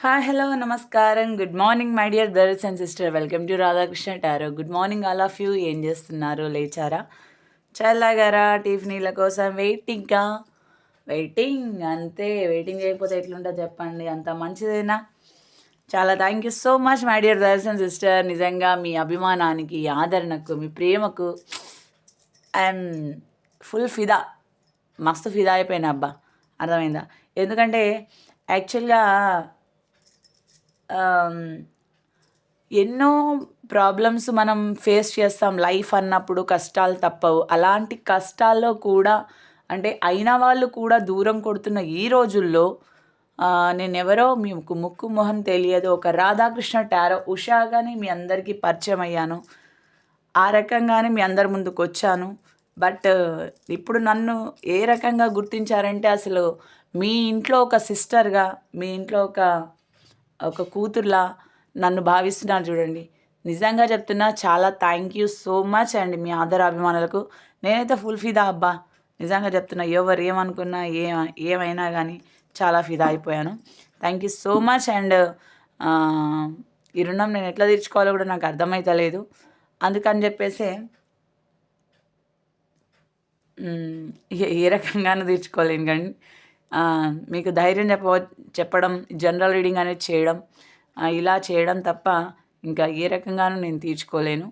Hi hello నమస్కారం. Good morning my dear brothers and sister welcome to Radhakrishna tarot good morning all of you ఏం చేస్తున్నారు? లేచారా? చల్లగారా? టిఫినీల కోసం వెయిటింగ్గా waiting అంతే. Waiting చేయకపోతే ఎట్లుంటుంది చెప్పండి? అంత మంచిదేనా? చాలా thank you so much my dear brothers and sister నిజంగా మీ అభిమానానికి ఆదరణకు మీ ప్రేమకు ఐఎమ్ ఫుల్ ఫిదా మస్తు ఫిదా అయిపోయినా అబ్బా. అర్థమైందా? ఎందుకంటే యాక్చువల్గా ఎన్నో ప్రాబ్లమ్స్ మనం ఫేస్ చేస్తాం. లైఫ్ అన్నప్పుడు కష్టాలు తప్పవు. అలాంటి కష్టాల్లో కూడా అంటే అయిన వాళ్ళు కూడా దూరం కొడుతున్న ఈ రోజుల్లో నేను ఎవరో మీకు ముక్కు మొహం తెలియదు. ఒక రాధాకృష్ణ టారో ఉషాగానే మీ అందరికీ పరిచయం అయ్యాను. ఆ రకంగానే మీ అందరి ముందుకు వచ్చాను. బట్ ఇప్పుడు నన్ను ఏ రకంగా గుర్తించారంటే అసలు మీ ఇంట్లో ఒక సిస్టర్గా మీ ఇంట్లో ఒక ఒక కూతుర్లా నన్ను భావిస్తున్నారు చూడండి. నిజంగా చెప్తున్నా చాలా థ్యాంక్ యూ సో మచ్ అండి మీ ఆదర అభిమానులకు. నేనైతే ఫుల్ ఫిదా అబ్బా. నిజంగా చెప్తున్నా ఎవరు ఏమనుకున్నా ఏ ఏమైనా కానీ చాలా ఫిదా అయిపోయాను. Thank you so much and ఈ రుణం నేను ఎట్లా తీర్చుకోవాలో కూడా నాకు అర్థమైతలేదు. అందుకని చెప్పేసి ఏ రకంగానూ తీర్చుకోలేను కానీ మీకు ధైర్యం చెప్ప చెప్పడం జనరల్ రీడింగ్ అనేది చేయడం ఇలా చేయడం తప్ప ఇంకా ఏ రకంగానూ నేను తీర్చుకోలేను.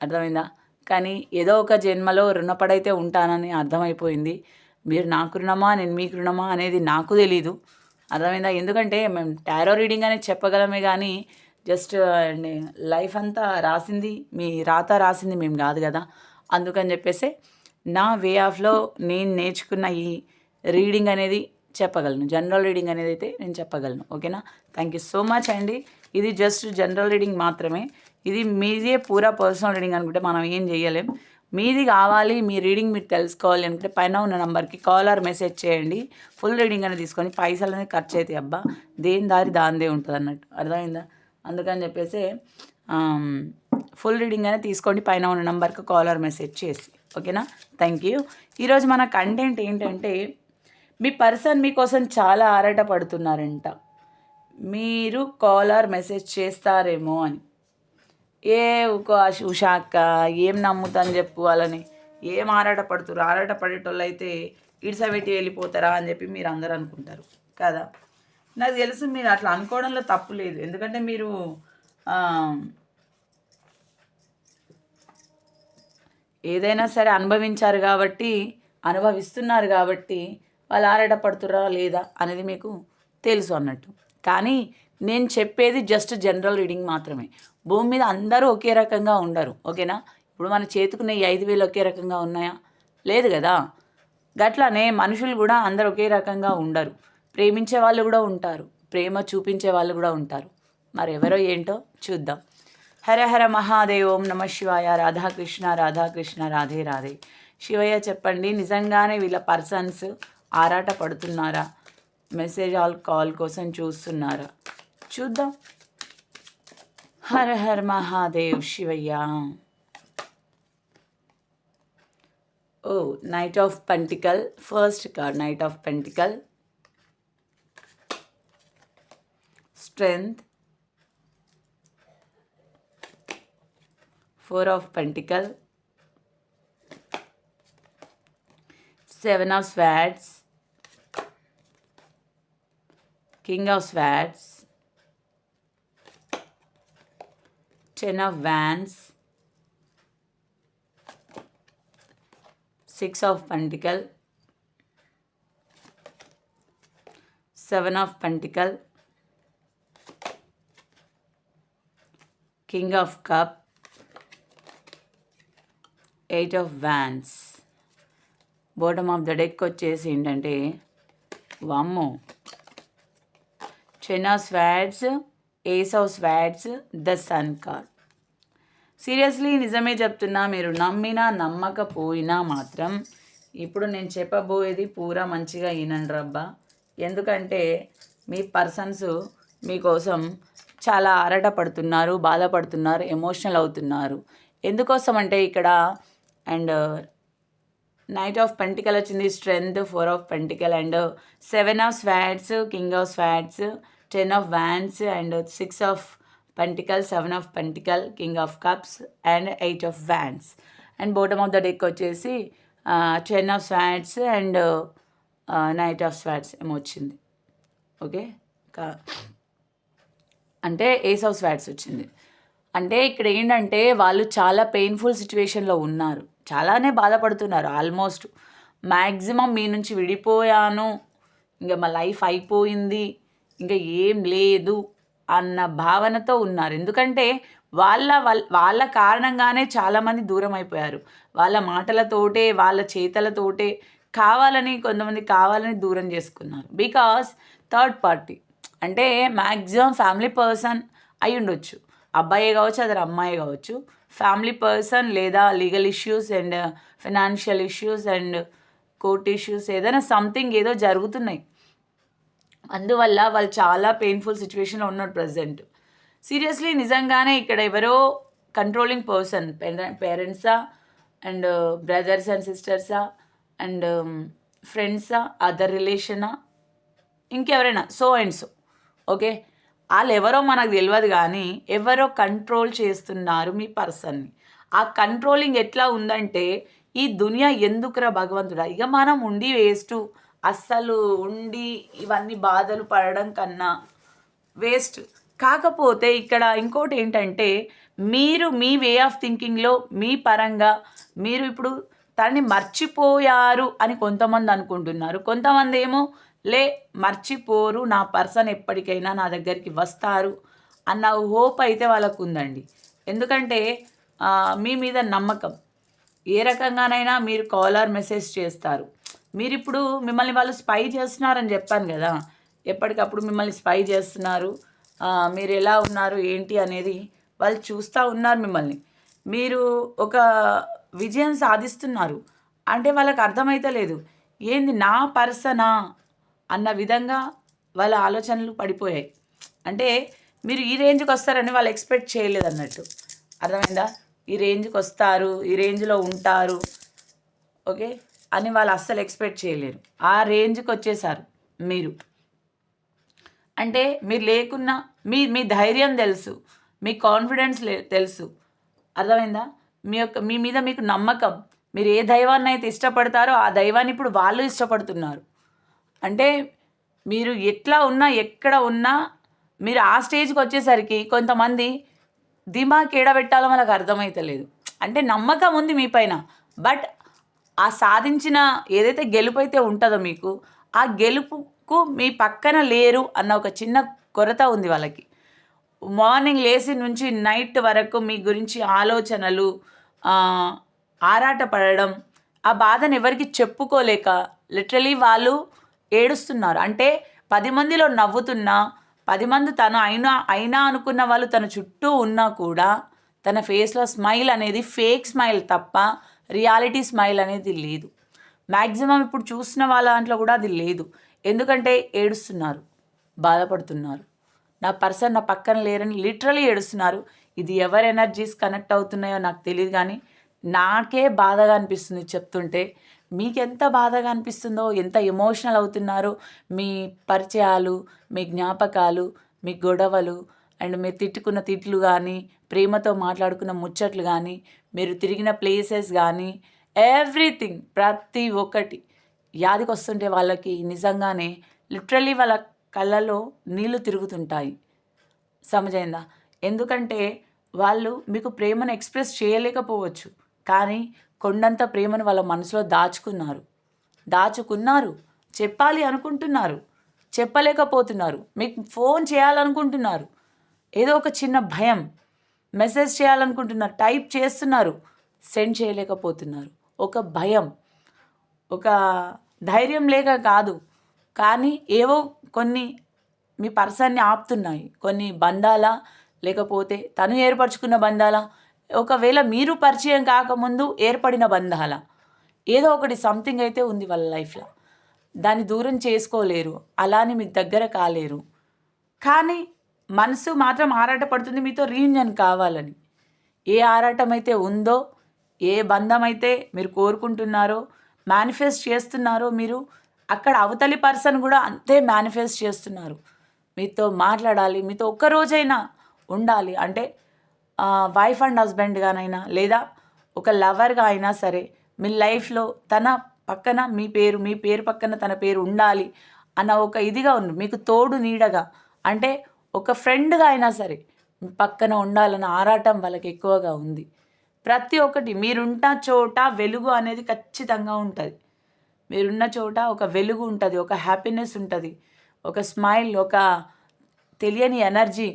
అర్థమైందా? కానీ ఏదో ఒక జన్మలో రుణపడైతే ఉంటానని అర్థమైపోయింది. మీరు నాకు రుణమా నేను మీకు రుణమా అనేది నాకు తెలీదు. అర్థమైందా? ఎందుకంటే మేము టారో రీడింగ్ అనేది చెప్పగలమే కానీ జస్ట్ లైఫ్ అంతా రాసింది మీ రాత రాసింది మేము కాదు కదా. అందుకని చెప్పేసి నా వే ఆఫ్లో నేను నేర్చుకున్న ఈ రీడింగ్ అనేది చెప్పగలను. జనరల్ రీడింగ్ అనేది అయితే నేను చెప్పగలను. ఓకేనా థ్యాంక్ యూ సో మచ్ అండి. ఇది జస్ట్ జనరల్ రీడింగ్ మాత్రమే. ఇది మీదే పూరా పర్సనల్ రీడింగ్ అనుకుంటే మనం ఏం చేయలేం. మీది కావాలి మీ రీడింగ్ మీరు తెలుసుకోవాలి అనుకుంటే పైన ఉన్న నెంబర్కి కాల్ ఆర్ మెసేజ్ చేయండి. ఫుల్ రీడింగ్ అనేది తీసుకొని పైసలు అనేది ఖర్చు అవుతాయి అబ్బా దేని దారి దాందే ఉంటుంది అన్నట్టు. అర్థమైందా? అందుకని చెప్పేసి ఫుల్ రీడింగ్ అనేది తీసుకోండి. పైన ఉన్న నెంబర్కి కాల్ ఆర్ మెసేజ్ చేసి. ఓకేనా థ్యాంక్ యూ ఈరోజు మన కంటెంట్ ఏంటంటే మీ పర్సన్ మీకోసం చాలా ఆరాట పడుతున్నారంట మీరు కాల్ ఆర్ మెసేజ్ చేస్తారేమో అని. ఏ ఉషాక్క ఏం నమ్ముతాను చెప్పు వాళ్ళని. ఏం ఆరాట పడుతురు ఆరాట పడేటోళ్ళు అయితే ఇడిసబెట్టి వెళ్ళిపోతారా అని చెప్పి మీరు అందరూ అనుకుంటారు. కదా? నాకు తెలుసు మీరు అట్లా అనుకోవడంలో తప్పు లేదు. ఎందుకంటే మీరు ఏదైనా సరే అనుభవించారు కాబట్టి అనుభవిస్తున్నారు కాబట్టి వాళ్ళు ఆరాటపడుతురా లేదా అనేది మీకు తెలుసు అన్నట్టు. కానీ నేను చెప్పేది జస్ట్ జనరల్ రీడింగ్ మాత్రమే. భూమి మీద అందరూ ఒకే రకంగా ఉండరు ఓకేనా? ఇప్పుడు మన చేతుకునే ఐదు వేలు ఒకే రకంగా ఉన్నాయా? లేదు కదా? గట్లానే మనుషులు కూడా అందరు ఒకే రకంగా ఉండరు. ప్రేమించే వాళ్ళు కూడా ఉంటారు ప్రేమ చూపించే వాళ్ళు కూడా ఉంటారు. మరి ఎవరో ఏంటో చూద్దాం. హర హర మహాదేవ్ ఓం నమ శివాయ రాధాకృష్ణ రాధాకృష్ణ రాధే రాధే. శివయ్య చెప్పండి నిజంగానే వీళ్ళ పర్సన్స్ ఆరాట పడుతున్నారా మెసేజ్ ఆల్ కాల్ కోసం చూస్తున్నారా? చూద్దాం. Hara Hara Mahadev Shivayya. Oh knight of pentacle first card knight of pentacle strength four of pentacle. Seven of swords. King of swords ten of wands six of pentacle seven of pentacle king of cup eight of wands bottom of the deck వచ్చేసి ఏంటంటే వామ్మో ten of swords ace of swords the sun card seriously నిజమే చెప్తున్నా మీరు నమ్మినా నమ్మకపోయినా మాత్రం ఇప్పుడు నేను చెప్పబోయేది పూరా మంచిగా వినండి రబ్బా. ఎందుకంటే మీ పర్సన్స్ మీకోసం చాలా ఆరాట పడుతున్నారు బాధపడుతున్నారు ఎమోషనల్ అవుతున్నారు. ఎందుకోసం అంటే ఇక్కడ అండ్ నైట్ ఆఫ్ పెంటికల్ వచ్చింది strength four of pentacle and seven of swords king of swords ten of wands and six of pentacle seven of pentacle king of cups and eight of wands. And bottom of the deck వచ్చేసి ten of swords and knight of swords ఏమో వచ్చింది. Okay? కా అంటే ace of swords వచ్చింది. అంటే ఇక్కడ ఏంటంటే వాళ్ళు చాలా పెయిన్ఫుల్ సిచ్యువేషన్లో ఉన్నారు. చాలానే బాధపడుతున్నారు. ఆల్మోస్ట్ మ్యాక్సిమం మీ నుంచి విడిపోయాను. ఇంకా మా లైఫ్ అయిపోయింది. ఇంకా ఏం లేదు అన్న భావనతో ఉన్నారు. ఎందుకంటే వాళ్ళ వాళ్ళ వాళ్ళ కారణంగానే చాలామంది దూరం అయిపోయారు. వాళ్ళ మాటలతోటే వాళ్ళ చేతలతోటే కావాలని కొంతమంది కావాలని దూరం చేసుకున్నారు. Because third party. అంటే మ్యాక్సిమం ఫ్యామిలీ పర్సన్ అయి ఉండొచ్చు. అబ్బాయే కావచ్చు అదర్ అమ్మాయి కావచ్చు. ఫ్యామిలీ పర్సన్ లేదా legal issues and financial issues and court issues ఏదైనా సంథింగ్ ఏదో జరుగుతున్నాయి. అందువల్ల వాళ్ళు చాలా పెయిన్ఫుల్ సిచ్యువేషన్లో ఉన్నారు ప్రజెంట్ సీరియస్లీ నిజంగానే ఇక్కడ ఎవరో కంట్రోలింగ్ పర్సన్ పేరెంట్సా అండ్ బ్రదర్స్ అండ్ సిస్టర్సా అండ్ ఫ్రెండ్సా అదర్ రిలేషనా ఇంకెవరైనా సో అండ్ సో ఓకే వాళ్ళు ఎవరో మనకు తెలియదు కానీ ఎవరో కంట్రోల్ చేస్తున్నారు మీ పర్సన్ని ఆ కంట్రోలింగ్ ఎట్లా ఉందంటే ఈ దునియా ఎందుకురా భగవంతుడా? ఇక మనం ఉండి వేస్ట్ అస్సలు ఉండి ఇవన్నీ బాధలు పడడం కన్నా వేస్ట్. కాకపోతే ఇక్కడ ఇంకోటి ఏంటంటే మీరు మీ వే ఆఫ్ థింకింగ్లో మీ పరంగా మీరు ఇప్పుడు తనని మర్చిపోయారు అని కొంతమంది అనుకుంటున్నారు. కొంతమంది ఏమో లే మర్చిపోరు నా పర్సన్ ఎప్పటికైనా నా దగ్గరికి వస్తారు అన్న హోప్ అయితే వాళ్ళకు ఉందండి ఎందుకంటే మీ మీద నమ్మకం. ఏ రకంగానైనా మీరు కాలర్ మెసేజ్ చేస్తారు. మీరు ఇప్పుడు మిమ్మల్ని వాళ్ళు స్పై చేస్తున్నారని చెప్పాను కదా. ఎప్పటికప్పుడు మిమ్మల్ని స్పై చేస్తున్నారు. మీరు ఎలా ఉన్నారు ఏంటి అనేది వాళ్ళు చూస్తూ ఉన్నారు మిమ్మల్ని. మీరు ఒక విజయం సాధిస్తున్నారు. అంటే వాళ్ళకి అర్థమైతే లేదు. ఏంది నా పర్సనా అన్న విధంగా వాళ్ళ ఆలోచనలు పడిపోయాయి. అంటే మీరు ఈ రేంజ్కి వస్తారని వాళ్ళు ఎక్స్పెక్ట్ చేయలేదు అన్నట్టు. అర్థమైందా? ఈ రేంజ్కి వస్తారు ఈ రేంజ్లో ఉంటారు. ఓకే? అని వాళ్ళు అస్సలు ఎక్స్పెక్ట్ చేయలేరు. ఆ రేంజ్కి వచ్చేసారు మీరు. అంటే మీరు లేకున్నా మీ మీ ధైర్యం తెలుసు మీ కాన్ఫిడెన్స్ తెలుసు. అర్థమైందా? మీ యొక్క మీ మీద మీకు నమ్మకం మీరు ఏ దైవాన్ని అయితే ఇష్టపడతారో ఆ దైవాన్ని ఇప్పుడు వాళ్ళు ఇష్టపడుతున్నారు. అంటే మీరు ఎట్లా ఉన్నా ఎక్కడ ఉన్నా మీరు ఆ స్టేజ్కి వచ్చేసరికి కొంతమంది దిమాగ్ ఏడబెట్టాలో మనకు అర్థమైతలేదు. అంటే నమ్మకం ఉంది మీ పైన బట్ ఆ సాధించిన ఏదైతే గెలుపు అయితే ఉంటుందో మీకు ఆ గెలుపుకు మీ పక్కన లేరు అన్న ఒక చిన్న కొరత ఉంది వాళ్ళకి. మార్నింగ్ లేచి నుంచి నైట్ వరకు మీ గురించి ఆలోచనలు ఆరాట పడడం ఆ బాధను ఎవరికి చెప్పుకోలేక లిటరలీ వాళ్ళు ఏడుస్తున్నారు. అంటే పది మందిలో నవ్వుతున్నా పది మంది తను అయినా అయినా అనుకున్న వాళ్ళు తన చుట్టూ ఉన్నా కూడా తన ఫేస్లో స్మైల్ అనేది ఫేక్ స్మైల్ తప్ప రియాలిటీ స్మైల్ అనేది లేదు. మ్యాక్సిమం ఇప్పుడు చూసిన వాళ్ళ దాంట్లో కూడా అది లేదు. ఎందుకంటే ఏడుస్తున్నారు బాధపడుతున్నారు. నా పర్సన్ నా పక్కన లేరని లిటరలీ ఏడుస్తున్నారు. ఇది ఎవరి ఎనర్జీస్ కనెక్ట్ అవుతున్నాయో నాకు తెలియదు కానీ నాకే బాధగా అనిపిస్తుంది చెప్తుంటే. మీకు ఎంత బాధగా అనిపిస్తుందో ఎంత ఎమోషనల్ అవుతున్నారో మీ పరిచయాలు మీ జ్ఞాపకాలు మీ గొడవలు అండ్ మీరు తిట్టుకున్న తిట్లు కానీ ప్రేమతో మాట్లాడుకున్న ముచ్చట్లు కానీ మీరు తిరిగిన ప్లేసెస్ కానీ ఎవ్రీథింగ్ ప్రతి ఒక్కటి యాదికి వస్తుంటే వాళ్ళకి నిజంగానే లిటరలీ వాళ్ళ కళ్ళలో నీళ్ళు తిరుగుతుంటాయి. సమజైందా? ఎందుకంటే వాళ్ళు మీకు ప్రేమను ఎక్స్ప్రెస్ చేయలేకపోవచ్చు. కానీ కొండంత ప్రేమను వాళ్ళ మనసులో దాచుకున్నారు. దాచుకున్నారు. చెప్పాలి అనుకుంటున్నారు. చెప్పలేకపోతున్నారు. మీకు ఫోన్ చేయాలనుకుంటున్నారు. ఏదో ఒక చిన్న భయం. మెసేజ్ చేయాలనుకుంటున్నారు టైప్ చేస్తున్నారు సెండ్ చేయలేకపోతున్నారు. ఒక భయం. ఒక ధైర్యం లేక కాదు. కానీ ఏవో కొన్ని మీ పర్సన్ని ఆపుతున్నాయి. కొన్ని బంధాల లేకపోతే తను ఏర్పరచుకున్న బంధాల. ఒకవేళ మీరు పరిచయం కాకముందు ఏర్పడిన బంధాల. ఏదో ఒకటి సంథింగ్ అయితే ఉంది వాళ్ళ లైఫ్లో దాన్ని దూరం చేసుకోలేరు. అలానే మీకు దగ్గర కాలేరు. కానీ మనసు మాత్రం ఆరాటపడుతుంది మీతో రీయూనియన్ కావాలని. ఏ ఆరాటం అయితే ఉందో ఏ బంధం అయితే మీరు కోరుకుంటున్నారో మేనిఫెస్ట్ చేస్తున్నారో మీరు అక్కడ అవతలి పర్సన్ కూడా అంతే మేనిఫెస్ట్ చేస్తున్నారు. మీతో మాట్లాడాలి మీతో ఒక్క రోజైనా ఉండాలి. అంటే వైఫ్ అండ్ హస్బెండ్గానైనా లేదా ఒక లవర్గా అయినా సరే మీ లైఫ్లో తన పక్కన మీ పేరు మీ పేరు పక్కన తన పేరు ఉండాలి అన్న ఒక ఇదిగా ఉంది మీకు తోడు నీడగా. అంటే ఒక ఫ్రెండ్గా అయినా సరే పక్కన ఉండాలన్న ఆరాటం వాళ్ళకి ఎక్కువగా ఉంది. ప్రతి ఒక్కటి మీరున్న చోట వెలుగు అనేది ఖచ్చితంగా ఉంటుంది. మీరున్న చోట ఒక వెలుగు ఉంటుంది ఒక హ్యాపీనెస్ ఉంటుంది ఒక స్మైల్ ఒక తెలియని ఎనర్జీ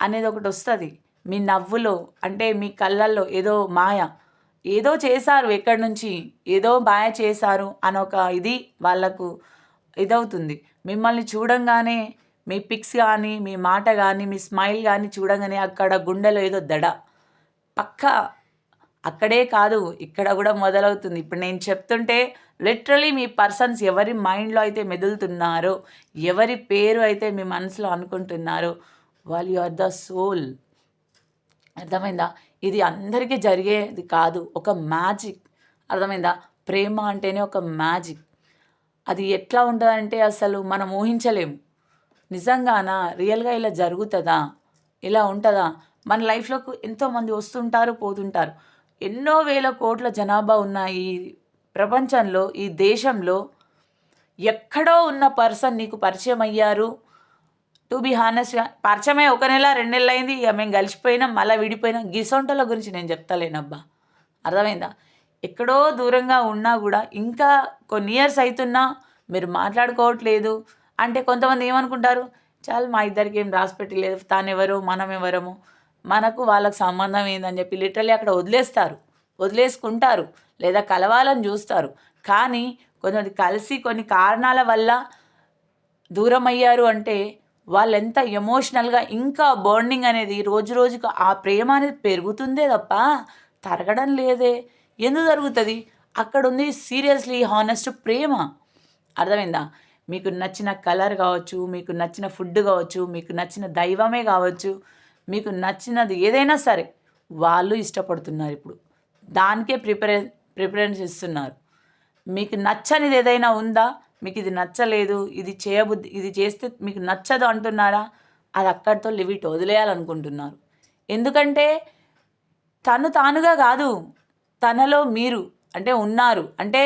అనేది ఒకటి వస్తుంది. మీ నవ్వులో అంటే మీ కళ్ళల్లో ఏదో మాయ ఏదో చేశారు ఎక్కడి నుంచి ఏదో మాయ చేశారు అని ఒక ఇది వాళ్ళకు ఇదవుతుంది. మిమ్మల్ని చూడంగానే మీ పిక్స్ కానీ మీ మాట కానీ మీ స్మైల్ కానీ చూడగానే అక్కడ గుండెలో ఏదో దడ. పక్క అక్కడే కాదు ఇక్కడ కూడా మొదలవుతుంది. ఇప్పుడు నేను చెప్తుంటే లిటరలీ మీ పర్సన్స్ ఎవరి మైండ్లో అయితే మెదులుతున్నారో ఎవరి పేరు అయితే మీ మనసులో అనుకుంటున్నారో వాళ్ళు యు ఆర్ ద సోల్. అర్థమైందా? ఇది అందరికీ జరిగేది కాదు. ఒక మ్యాజిక్. అర్థమైందా? ప్రేమ అంటేనే ఒక మ్యాజిక్. అది ఎట్లా ఉంటుందంటే అసలు మనం ఊహించలేము. నిజంగానా? రియల్గా ఇలా జరుగుతుందా? ఇలా ఉంటుందా? మన లైఫ్లోకి ఎంతోమంది వస్తుంటారు పోతుంటారు. ఎన్నో వేల కోట్ల జనాభా ఉన్న ఈ ప్రపంచంలో ఈ దేశంలో ఎక్కడో ఉన్న పర్సన్ నీకు పరిచయం అయ్యారు. టు బీ హానెస్ట్గా పరిచయమై ఒక నెల రెండు నెలలు అయింది ఇక మేము కలిసిపోయినాం మళ్ళీ విడిపోయినాం గిసొంటల గురించి నేను చెప్తలేనబ్బా. అర్థమైందా? ఎక్కడో దూరంగా ఉన్నా కూడా ఇంకా కొన్ని ఇయర్స్ అవుతున్నా మీరు మాట్లాడుకోవట్లేదు. అంటే కొంతమంది ఏమనుకుంటారు? చాలు మా ఇద్దరికి ఏం రాసి పెట్టలేదు తానెవరు మనం ఎవరము మనకు వాళ్ళకు సంబంధం ఏందని చెప్పి లిటరలీ అక్కడ వదిలేస్తారు. వదిలేసుకుంటారు. లేదా కలవాలని చూస్తారు. కానీ కొంతమంది కలిసి కొన్ని కారణాల వల్ల దూరం అయ్యారు అంటే వాళ్ళు ఎంత ఎమోషనల్గా ఇంకా బాండింగ్ అనేది రోజు రోజుకు ఆ ప్రేమ అనేది పెరుగుతుందే తప్ప తరగడం లేదే. ఎందుకు జరుగుతుంది? అక్కడ ఉంది సీరియస్లీ హానెస్ట్ ప్రేమ. అర్థమైందా? మీకు నచ్చిన కలర్ కావచ్చు మీకు నచ్చిన ఫుడ్ కావచ్చు మీకు నచ్చిన దైవమే కావచ్చు మీకు నచ్చినది ఏదైనా సరే వాళ్ళు ఇష్టపడుతున్నారు ఇప్పుడు. దానికే ప్రిపరే ప్రిఫరెన్స్ ఇస్తున్నారు. మీకు నచ్చనిది ఏదైనా ఉందా? మీకు ఇది నచ్చలేదు ఇది చేయబుద్ధి ఇది చేస్తే మీకు నచ్చదు అంటున్నారా? అది అక్కడితో లివిట్ వదిలేయాలనుకుంటున్నారు. ఎందుకంటే తను తానుగా కాదు తనలో మీరు అంటే ఉన్నారు. అంటే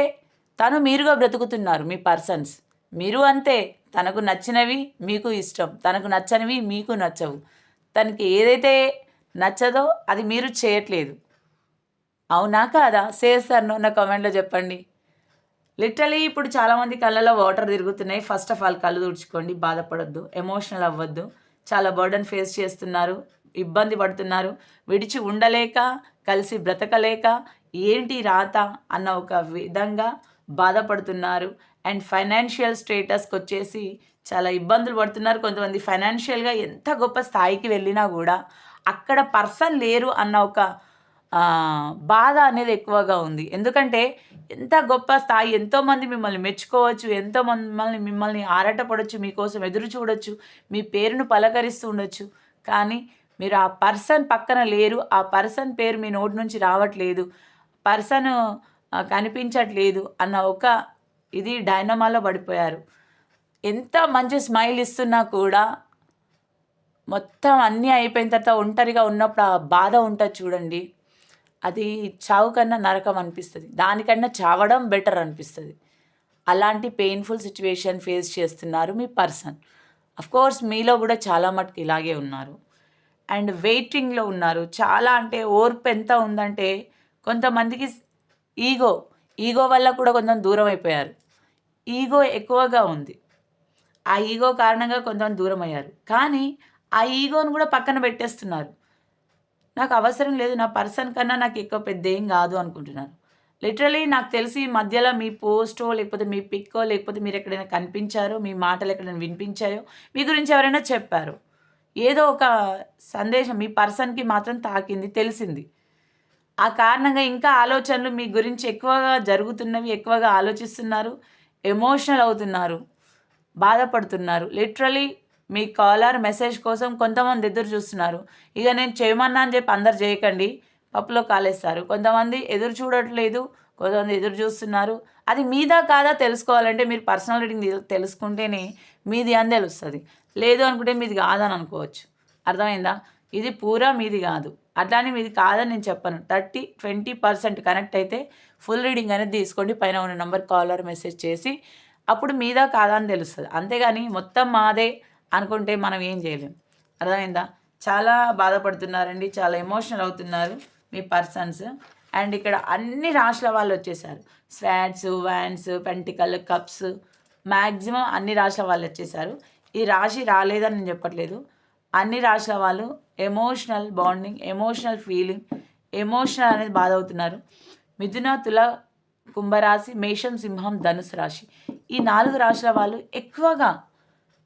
తను మీరుగా బ్రతుకుతున్నారు మీ పర్సన్స్. మీరు అంతే తనకు నచ్చినవి మీకు ఇష్టం తనకు నచ్చనివి మీకు నచ్చవు. తనకి ఏదైతే నచ్చదో అది మీరు చేయట్లేదు. అవునా కాదా? చేస్తాను నా కామెంట్లో చెప్పండి. లిటరలీ ఇప్పుడు చాలామంది కళ్ళలో వాటర్ తిరుగుతున్నాయి. ఫస్ట్ ఆఫ్ ఆల్ కళ్ళు తుడుచుకోండి బాధపడొద్దు ఎమోషనల్ అవ్వద్దు. చాలా బర్డన్ ఫేస్ చేస్తున్నారు ఇబ్బంది పడుతున్నారు. విడిచి ఉండలేక కలిసి బ్రతకలేక ఏంటి రాత అన్న ఒక విధంగా బాధపడుతున్నారు. అండ్ ఫైనాన్షియల్ స్టేటస్కి వచ్చేసి చాలా ఇబ్బందులు పడుతున్నారు. కొంతమంది ఫైనాన్షియల్గా ఎంత గొప్ప స్థాయికి వెళ్ళినా కూడా అక్కడ పర్సన్ లేరు అన్న ఒక బాధ అనేది ఎక్కువగా ఉంది. ఎందుకంటే ఎంత గొప్ప స్థాయి ఎంతోమంది మిమ్మల్ని మెచ్చుకోవచ్చు ఎంతో మిమ్మల్ని మిమ్మల్ని ఆరాటపడవచ్చు మీకోసం ఎదురు చూడొచ్చు మీ పేరును పలకరిస్తూ ఉండొచ్చు. కానీ మీరు ఆ పర్సన్ పక్కన లేరు ఆ పర్సన్ పేరు మీ నోటి నుంచి రావట్లేదు పర్సన్ కనిపించట్లేదు అన్న ఒక ఇది డైనమాలో పడిపోయారు. ఎంత మంచి స్మైల్ ఇస్తున్నా కూడా మొత్తం అన్నీ అయిపోయిన తర్వాత ఒంటరిగా ఉన్నప్పుడు ఆ బాధ ఉంటుంది చూడండి. అది చావు కన్నా నరకం అనిపిస్తుంది. దానికన్నా చావడం బెటర్ అనిపిస్తుంది. అలాంటి పెయిన్ఫుల్ సిచ్యువేషన్ ఫేస్ చేస్తున్నారు మీ పర్సన్. కోర్స్ మీలో కూడా చాలా మటుకు ఇలాగే ఉన్నారు. అండ్ వెయిటింగ్లో ఉన్నారు. చాలా అంటే ఓర్పు ఎంత ఉందంటే కొంతమందికి ఈగో ఈగో వల్ల కూడా కొంచెం దూరం అయిపోయారు. ఈగో ఎక్కువగా ఉంది. ఆ ఈగో కారణంగా కొంతమంది దూరం అయ్యారు కానీ ఆ ఈగోను కూడా పక్కన పెట్టేస్తున్నారు. నాకు అవసరం లేదు నా పర్సన్ కన్నా నాకు ఎక్కువ పెద్ద ఏం కాదు అనుకుంటున్నారు. లిటరలీ నాకు తెలిసి మధ్యలో మీ పోస్టో లేకపోతే మీ పిక్కో లేకపోతే మీరు ఎక్కడైనా కనిపించారో మీ మాటలు ఎక్కడైనా వినిపించాయో మీ గురించి ఎవరైనా చెప్పారు ఏదో ఒక సందేశం మీ పర్సన్కి మాత్రం తాకింది తెలిసింది. ఆ కారణంగా ఇంకా ఆలోచనలు మీ గురించి ఎక్కువగా జరుగుతున్నవి ఎక్కువగా ఆలోచిస్తున్నారు. ఎమోషనల్ అవుతున్నారు బాధపడుతున్నారు. లిటరలీ మీ కాలర్ మెసేజ్ కోసం కొంతమంది ఎదురు చూస్తున్నారు. ఇక నేను చేయమన్నా అని చెప్పి అందరు చేయకండి పప్పులో కాలేస్తారు. కొంతమంది ఎదురు చూడట్లేదు కొంతమంది ఎదురు చూస్తున్నారు. అది మీదా కాదా తెలుసుకోవాలంటే మీరు పర్సనల్ రీడింగ్ తెలుసుకుంటేనే మీది అని తెలుస్తుంది. లేదు అనుకుంటే మీది కాదని అనుకోవచ్చు. అర్థమైందా? ఇది పూరా మీది కాదు. అట్లానే మీది కాదని నేను చెప్పను. థర్టీ ట్వంటీ పర్సెంట్ కనెక్ట్ అయితే ఫుల్ రీడింగ్ అనేది తీసుకోండి. పైన ఉన్న నెంబర్ కాలర్ మెసేజ్ చేసి అప్పుడు మీదా కాదా అని తెలుస్తుంది. అంతేగాని మొత్తం మాదే అనుకుంటే మనం ఏం చేయలేం. అర్థమైందా? చాలా బాధపడుతున్నారండి చాలా ఎమోషనల్ అవుతున్నారు మీ పర్సన్స్. అండ్ ఇక్కడ అన్ని రాష్ట్రాల వాళ్ళు వచ్చేసారు. Swords wands pentacle cups maximum అన్ని రాష్ట్రాల వాళ్ళు వచ్చేసారు. ఈ రాశి రాలేదని నేను చెప్పట్లేదు. అన్ని రాష్ట్రాల వాళ్ళు emotional bonding emotional feeling emotional అనేది బాధ అవుతున్నారు. మిథున తుల కుంభరాశి మేషం సింహం ధనుసు రాశి. ఈ నాలుగు రాశుల వాళ్ళు ఎక్కువగా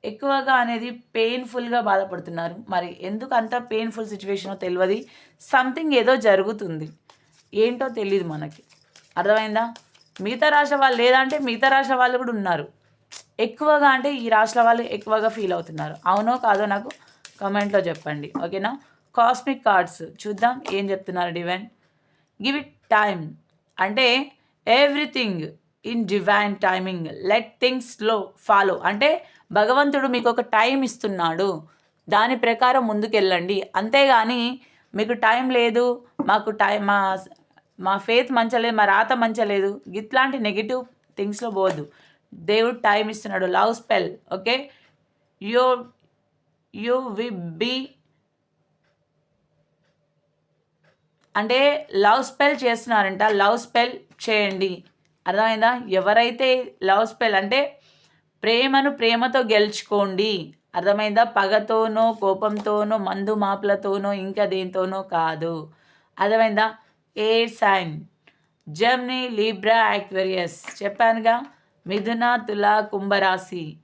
ఎక్కువగా అనేది పెయిన్ఫుల్గా బాధపడుతున్నారు. మరి ఎందుకు అంత పెయిన్ఫుల్ సిచ్యువేషనో తెలియదు సంథింగ్ ఏదో జరుగుతుంది. ఏంటో తెలియదు మనకి. అర్థమైందా? మిగతా రాష్ట్ర వాళ్ళు లేదంటే మిగతా రాష్ట్ర వాళ్ళు కూడా ఉన్నారు. ఎక్కువగా అంటే ఈ రాష్ట్ర వాళ్ళు ఎక్కువగా ఫీల్ అవుతున్నారు. అవునో కాదో నాకు కమెంట్లో చెప్పండి. ఓకేనా కాస్మిక్ కార్డ్స్ చూద్దాం ఏం చెప్తున్నారు డివైన్. గివ్ ఇట్ టైమ్ అంటే everything in divine timing let things follow అంటే భగవంతుడు మీకు ఒక టైం ఇస్తున్నాడు. దాని ప్రకారం ముందుకెళ్ళండి. అంతేగాని మీకు టైం లేదు మాకు టైం మా మా ఫేత్ మంచలేదు మా రాత మంచలేదు. ఇట్లాంటి నెగిటివ్ థింగ్స్లో పోదు దేవుడు టైం ఇస్తున్నాడు. Love spell okay you you we be అంటే లవ్ స్పెల్ చేస్తున్నారంట. లవ్ స్పెల్ చేయండి. అర్థమైందా? ఎవరైతే లవ్ స్పెల్ అంటే ప్రేమను ప్రేమతో గెలుచుకోండి. అర్థమైందా? పగతోనో కోపంతోనో మందు మాపులతోనో ఇంకా దేంతోనో కాదు. అర్థమైందా? Air sign? Gemini Libra Aquarius. చెప్పానుగా మిథున తుల కుంభరాశి.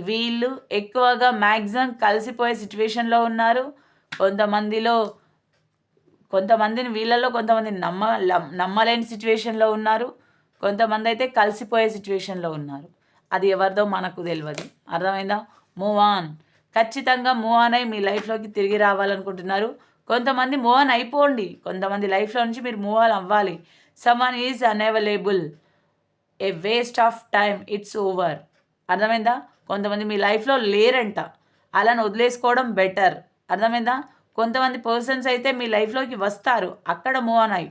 వీళ్ళు ఎక్కువగా మ్యాక్సిమం కలిసిపోయే సిచ్యువేషన్లో ఉన్నారు. కొంతమందిలో కొంతమందిని వీళ్ళలో కొంతమంది నమ్మ నమ్మలేని సిచ్యువేషన్లో ఉన్నారు. కొంతమంది అయితే కలిసిపోయే సిచ్యువేషన్లో ఉన్నారు. అది ఎవరిదో మనకు తెలియదు అర్థమైందా? Move on. ఖచ్చితంగా మూవ్ ఆన్ అయి మీ లైఫ్లోకి తిరిగి రావాలనుకుంటున్నారు. కొంతమంది మూవ్ ఆన్ అయిపోండి. కొంతమంది లైఫ్లో నుంచి మీరు మూవ్ ఆన్ అవ్వాలి. Someone is unavailable a waste of time it's over అర్థమైందా? కొంతమంది మీ లైఫ్లో లేరంట. అలా వదిలేసుకోవడం బెటర్ అర్థమైందా? కొంతమంది పర్సన్స్ అయితే మీ లైఫ్లోకి వస్తారు. అక్కడ మూవ్ ఆన్ అయ్యి.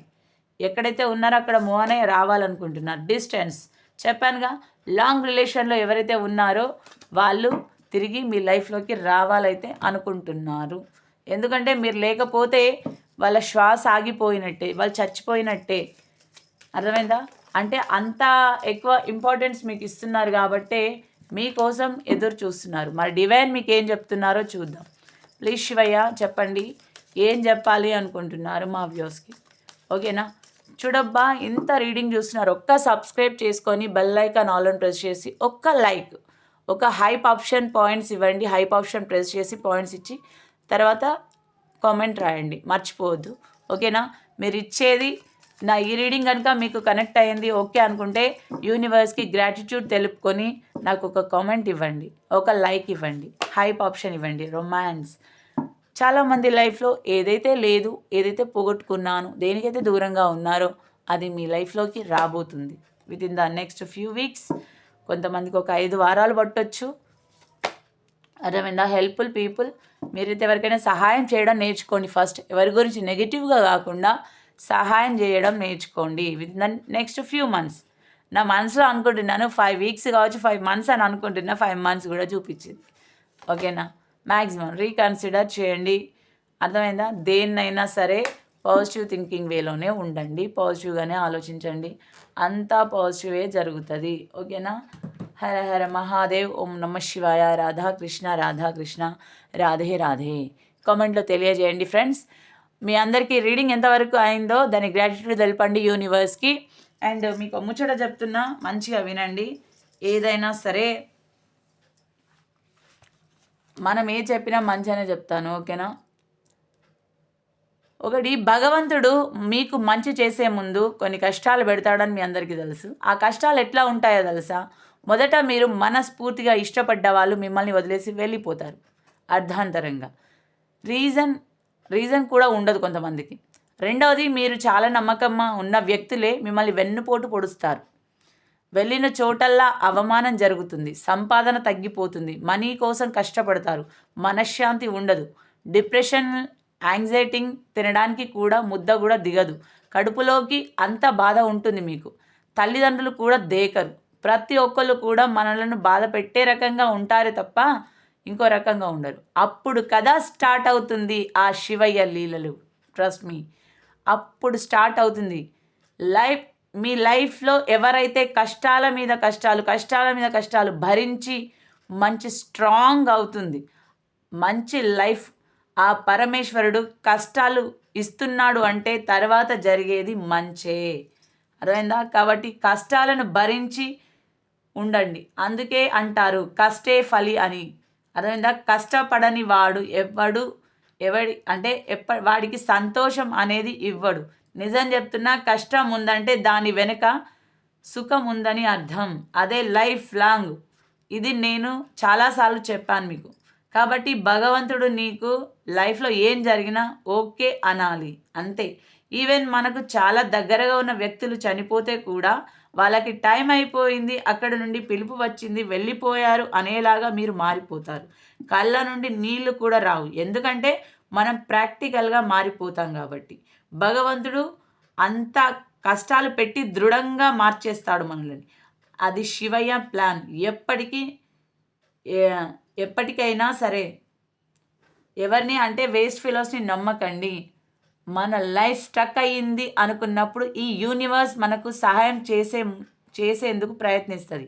ఎక్కడైతే ఉన్నారో అక్కడ మూవ్ ఆన్ అయ్యి రావాలనుకుంటున్నారు. డిస్టెన్స్ చెప్పానుగా లాంగ్ రిలేషన్లో ఎవరైతే ఉన్నారో వాళ్ళు తిరిగి మీ లైఫ్లోకి రావాలైతే అనుకుంటున్నారు. ఎందుకంటే మీరు లేకపోతే వాళ్ళ శ్వాస ఆగిపోయినట్టే వాళ్ళు చచ్చిపోయినట్టే. అర్థమైందా? అంటే అంత ఎక్కువ ఇంపార్టెన్స్ మీకు ఇస్తున్నారు కాబట్టే మీకోసం ఎదురు చూస్తున్నారు. మరి డివైన్ మీకు ఏం చెప్తున్నారో చూద్దాం. ప్లీజ్ శివయ్య చెప్పండి. ఏం చెప్పాలి అనుకుంటున్నారు మా వ్యూస్కి ఓకేనా? చూడబ్బా ఇంత రీడింగ్ చూస్తున్నారు. ఒక్క సబ్స్క్రైబ్ చేసుకొని బెల్ ఐకాన్ ఆల్ ప్రెస్ చేసి ఒక్క లైక్ ఒక హైప్ ఆప్షన్ పాయింట్స్ ఇవ్వండి. హైప్ ఆప్షన్ ప్రెస్ చేసి పాయింట్స్ ఇచ్చి తర్వాత కామెంట్ రాయండి. మర్చిపోవద్దు. ఓకేనా? మీరు ఇచ్చేది నా ఈ రీడింగ్ కనుక మీకు కనెక్ట్ అయ్యింది ఓకే అనుకుంటే యూనివర్స్కి గ్రాటిట్యూడ్ తెలుపుకొని నాకు ఒక కామెంట్ ఇవ్వండి. ఒక లైక్ ఇవ్వండి. హైప్ ఆప్షన్ ఇవ్వండి. రొమాన్స్. చాలామంది లైఫ్లో ఏదైతే లేదు ఏదైతే పోగొట్టుకున్నాను దేనికైతే దూరంగా ఉన్నారో అది మీ లైఫ్లోకి రాబోతుంది. Within the next few weeks కొంతమందికి ఒక ఐదు వారాలు పట్టొచ్చు. అర్థమైందా హెల్ప్ఫుల్ పీపుల్ మీరైతే ఎవరికైనా సహాయం చేయడం నేర్చుకోండి ఫస్ట్ ఎవరి గురించి నెగిటివ్గా కాకుండా సహాయం చేయడం నేర్చుకోండి. With the next few months నా మనసులో అనుకుంటున్నాను ఫైవ్ వీక్స్ కావచ్చు ఫైవ్ మంత్స్ అని అనుకుంటున్నా ఫైవ్ మంత్స్ కూడా చూపించింది. ఓకేనా మ్యాక్సిమం రీకన్సిడర్ చేయండి. అర్థమైందా? దేన్నైనా సరే పాజిటివ్ థింకింగ్ వేలోనే ఉండండి. పాజిటివ్గానే ఆలోచించండి. అంతా పాజిటివే జరుగుతుంది. ఓకేనా? హర హర మహాదేవ్. ఓం నమ శివాయ. రాధాకృష్ణ రాధాకృష్ణ రాధే రాధే కామెంట్లో తెలియజేయండి ఫ్రెండ్స్. మీ అందరికీ రీడింగ్ ఎంతవరకు అయిందో దాని గ్రాటిట్యూడ్ తెలపండి యూనివర్స్కి అండ్ మీకు ముచ్చట చెప్తున్నా మంచిగా వినండి. ఏదైనా సరే మనం ఏ చెప్పినా మంచిగానే చెప్తాను ఓకేనా? ఒకటి భగవంతుడు మీకు మంచి చేసే ముందు కొన్ని కష్టాలు పెడతాడని మీ అందరికీ తెలుసు. ఆ కష్టాలు ఎట్లా ఉంటాయో తెలుసా? మొదట మీరు మనస్ఫూర్తిగా ఇష్టపడ్డ వాళ్ళు మిమ్మల్ని వదిలేసి వెళ్ళిపోతారు అర్ధాంతరంగా. రీజన్ రీజన్ కూడా ఉండదు కొంతమందికి. రెండవది మీరు చాలా నమ్మకం ఉన్న వ్యక్తులే మిమ్మల్ని వెన్నుపోటు పొడుస్తారు. వెళ్ళిన చోటల్లా అవమానం జరుగుతుంది. సంపాదన తగ్గిపోతుంది. మనీ కోసం కష్టపడతారు. మనశ్శాంతి ఉండదు. డిప్రెషన్ యాంగ్జైటింగ్ తినడానికి కూడా ముద్ద కూడా దిగదు. కడుపులోకి అంత బాధ ఉంటుంది మీకు. తల్లిదండ్రులు కూడా దేకరు. ప్రతి ఒక్కళ్ళు కూడా మనలను బాధ పెట్టే రకంగా ఉంటారే తప్ప ఇంకో రకంగా ఉండరు. అప్పుడు కథ స్టార్ట్ అవుతుంది ఆ శివయ్య లీలలు. ట్రస్ట్ మీ అప్పుడు స్టార్ట్ అవుతుంది. లైఫ్ మీ లైఫ్లో ఎవరైతే కష్టాల మీద కష్టాలు కష్టాల మీద కష్టాలు భరించి మంచి స్ట్రాంగ్ అవుతుంది మంచి లైఫ్ ఆ పరమేశ్వరుడు కష్టాలు ఇస్తున్నాడు అంటే తర్వాత జరిగేది మంచే. అర్థమైందా? కాబట్టి కష్టాలను భరించి ఉండండి. అందుకే అంటారు కష్టే ఫలి అని. అర్థమైందా? కష్టపడని వాడు ఎవడు ఎవడి అంటే ఎప్ప వాడికి సంతోషం అనేది ఇవ్వడు. నిజం చెప్తున్నా కష్టం ఉందంటే దాని వెనుక సుఖం ఉందని అర్థం. అదే లైఫ్ లాంగ్. ఇది నేను చాలాసార్లు చెప్పాను మీకు. కాబట్టి భగవంతుడు నీకు లైఫ్లో ఏం జరిగినా ఓకే అనాలి. అంతే. ఈవెన్ మనకు చాలా దగ్గరగా ఉన్న వ్యక్తులు చనిపోతే కూడా వాళ్ళకి టైం అయిపోయింది అక్కడ నుండి పిలుపు వచ్చింది వెళ్ళిపోయారు అనేలాగా మీరు మారిపోతారు. కళ్ళ నుండి నీళ్ళు కూడా రావు. ఎందుకంటే మనం ప్రాక్టికల్గా మారిపోతాం కాబట్టి. భగవంతుడు అంత కష్టాలు పెట్టి దృఢంగా మార్చేస్తాడు మనల్ని. అది శివయ్య ప్లాన్. ఎప్పటికీ ఎప్పటికైనా సరే ఎవరిని అంటే వేస్ట్ ఫిలోస్ని నమ్మకండి. మన లైఫ్ స్టక్ అయ్యింది అనుకున్నప్పుడు ఈ యూనివర్స్ మనకు సహాయం చేసే చేసేందుకు ప్రయత్నిస్తుంది.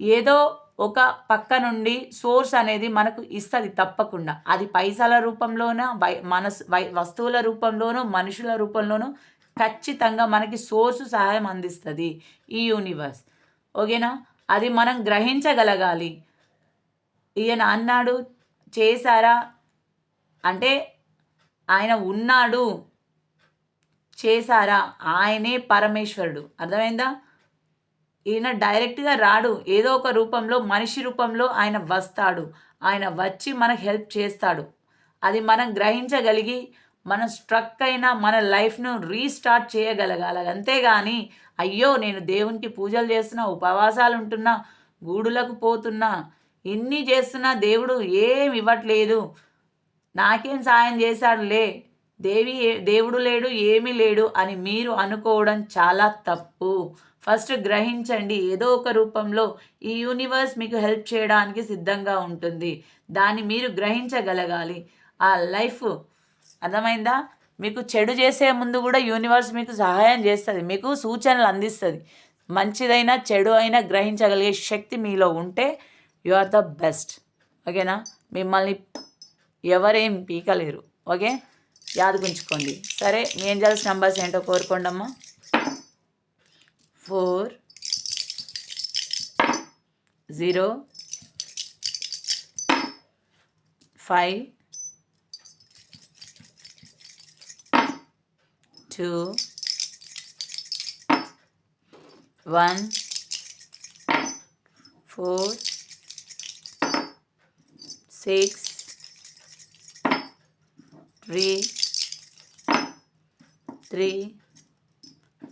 ఏదో ఒక పక్క నుండి సోర్స్ అనేది మనకు ఇస్తుంది తప్పకుండా. అది పైసల రూపంలోనో మనసు వస్తువుల రూపంలోనో మనుషుల రూపంలోనో ఖచ్చితంగా మనకి సోర్సు సహాయం అందిస్తుంది ఈ యూనివర్స్. ఓకేనా? అది మనం గ్రహించగలగాలి. ఈయన అన్నాడు చేశారా? అంటే ఆయన ఉన్నాడు. చేశారా? ఆయనే పరమేశ్వరుడు. అర్థమైందా? ఈయన డైరెక్ట్గా రాడు. ఏదో ఒక రూపంలో మనిషి రూపంలో ఆయన వస్తాడు. ఆయన వచ్చి మనకు హెల్ప్ చేస్తాడు. అది మనం గ్రహించగలిగి మనం స్ట్రక్ అయిన మన లైఫ్ను రీస్టార్ట్ చేయగలగాలి. అంతేగాని అయ్యో నేను దేవునికి పూజలు చేస్తున్నా ఉపవాసాలు ఉంటున్నా గూడులకు పోతున్నా ఇన్ని చేస్తున్నా దేవుడు ఏం ఇవ్వట్లేదు. నాకేం సాయం చేశాడులే దేవి దేవుడు లేడు ఏమీ లేడు అని మీరు అనుకోవడం చాలా తప్పు. ఫస్ట్ గ్రహించండి. ఏదో ఒక రూపంలో ఈ యూనివర్స్ మీకు హెల్ప్ చేయడానికి సిద్ధంగా ఉంటుంది. దాన్ని మీరు గ్రహించగలగాలి. ఆ లైఫ్ అర్థమైందా? మీకు చెడు చేసే ముందు కూడా యూనివర్స్ మీకు సహాయం చేస్తుంది. మీకు సూచనలు అందిస్తుంది. మంచిదైనా చెడు అయినా గ్రహించగలిగే శక్తి మీలో ఉంటే యు ఆర్ ద బెస్ట్. ఓకేనా? మిమ్మల్ని ఎవరేం పీకలేరు. ఓకే? యాదగుంచుకోండి. సరే మీ ఏంజల్స్ నెంబర్స్ ఏంటో కోరుకోండమ్మా. four, zero, five, two, one, four, six, three, three,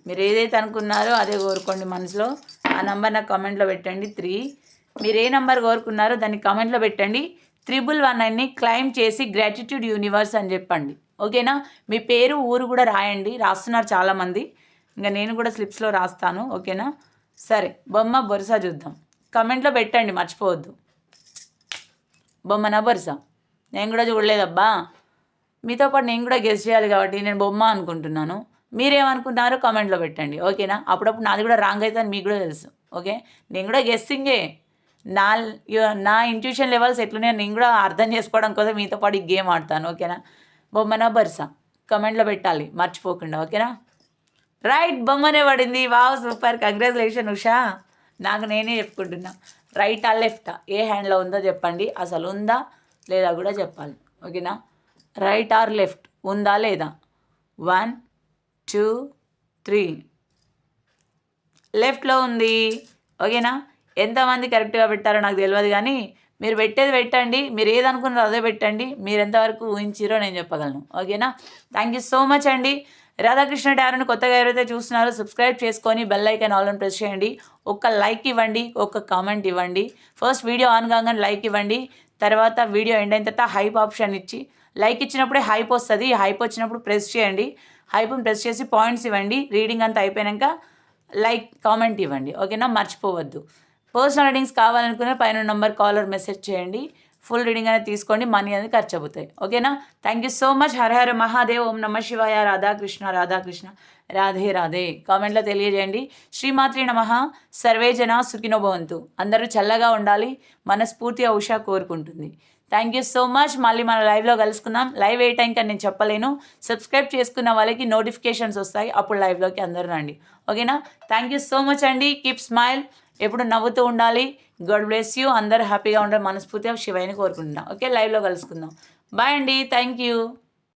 మీరు ఏదైతే అనుకున్నారో అదే కోరుకోండి మనసులో. ఆ నెంబర్ నాకు కామెంట్లో పెట్టండి త్రీ. మీరు ఏ నెంబర్ కోరుకున్నారో దాన్ని కామెంట్లో పెట్టండి. త్రిబుల్ వన్ అన్ని క్లైమ్ చేసి గ్రాటిట్యూడ్ యూనివర్స్ అని చెప్పండి. ఓకేనా? మీ పేరు ఊరు కూడా రాయండి. రాస్తున్నారు చాలామంది. ఇంకా నేను కూడా స్లిప్స్లో రాస్తాను. ఓకేనా? సరే బొమ్మ బొరుసా చూద్దాం. కమెంట్లో పెట్టండి మర్చిపోవద్దు. బొమ్మనా బొరుసా? నేను కూడా చూడలేదబ్బా. మీతో పాటు నేను కూడా గెస్ట్ చేయాలి కాబట్టి నేను బొమ్మ అనుకుంటున్నాను. మీరేమనుకుంటున్నారో కామెంట్లో పెట్టండి ఓకేనా అప్పుడప్పుడు నాది కూడా రాంగ్ అవుతుంది అని మీకు కూడా తెలుసు ఓకే నేను కూడా గెస్సింగే నా నా ఇంట్యూషన్ లెవెల్స్ ఎట్లున్నాయో నేను కూడా అర్థం చేసుకోవడం కోసం మీతో పాటు ఈ గేమ్ ఆడతాను ఓకేనా బొమ్మన బర్సా. కమెంట్లో పెట్టాలి మర్చిపోకుండా ఓకేనా రైట్ బొమ్మనే పడింది. Wow super congratulation Usha. నాకు నేనే చెప్పుకుంటున్నా. రైటా లెఫ్టా ఏ హ్యాండ్లో ఉందో చెప్పండి. అసలు ఉందా లేదా కూడా చెప్పాలి ఓకేనా రైట్ ఆర్ లెఫ్ట్ ఉందా లేదా? One two three. లెఫ్ట్లో ఉంది. ఓకేనా? ఎంతమంది కరెక్ట్గా పెట్టారో నాకు తెలియదు కానీ మీరు పెట్టేది పెట్టండి మీరు ఏదనుకున్నారో అదే పెట్టండి మీరు ఎంతవరకు ఊహించారో నేను చెప్పగలను. ఓకేనా? థ్యాంక్ యూ సో మచ్ అండి. రాధాకృష్ణ టారోని కొత్తగా ఎవరైతే చూస్తున్నారో సబ్స్క్రైబ్ చేసుకొని బెల్ ఐకాన్ ఆల్ ప్రెస్ చేయండి. ఒక్క లైక్ ఇవ్వండి ఒక్క కామెంట్ ఇవ్వండి. ఫస్ట్ వీడియో ఆన్ కాగానే లైక్ ఇవ్వండి. తర్వాత వీడియో ఎండ్ అయిన తర్వాత హైప్ ఆప్షన్ ఇచ్చి లైక్ ఇచ్చినప్పుడే హైప్ వస్తుంది. హైప్ వచ్చినప్పుడు ప్రెస్ చేయండి. హైప్ని ప్రెస్ చేసి పాయింట్స్ ఇవ్వండి. రీడింగ్ అంతా అయిపోయాక లైక్ కామెంట్ ఇవ్వండి. ఓకేనా? మర్చిపోవద్దు. పర్సనల్ రీడింగ్స్ కావాలనుకునే పైన నెంబర్ కాలర్ మెసేజ్ చేయండి. ఫుల్ రీడింగ్ అనేది తీసుకోండి. మనీ అనేది ఖర్చు అవుతాయి. ఓకేనా? Thank you so much. Hara Hara Mahadev. Om నమ శివాయ. రాధాకృష్ణ రాధాకృష్ణ. రాధే రాధే. కామెంట్లో తెలియజేయండి. శ్రీమాత్రి నమ. సర్వే జన సుఖినోభవంతు అందరూ చల్లగా ఉండాలి. మనస్ఫూర్తి ఉషా కోరుకుంటుంది. థ్యాంక్ యూ సో మచ్ మళ్ళీ మన లైవ్లో కలుసుకుందాం. లైవ్ ఏ టైంకి నేను చెప్పలేను. సబ్స్క్రైబ్ చేసుకున్న వాళ్ళకి నోటిఫికేషన్స్ వస్తాయి. అప్పుడు లైవ్లోకి అందరూ రండి. ఓకేనా? థ్యాంక్ యూ సో మచ్ అండి. కీప్ స్మైల్ ఎప్పుడు నవ్వుతూ ఉండాలి. గాడ్ బ్లెస్ యూ అందరూ హ్యాపీగా ఉండాలి మనస్ఫూర్తిగా శివయ్యని కోరుకుంటున్నాం. ఓకే? లైవ్లో కలుసుకుందాం. బాయ్ అండి. Thank you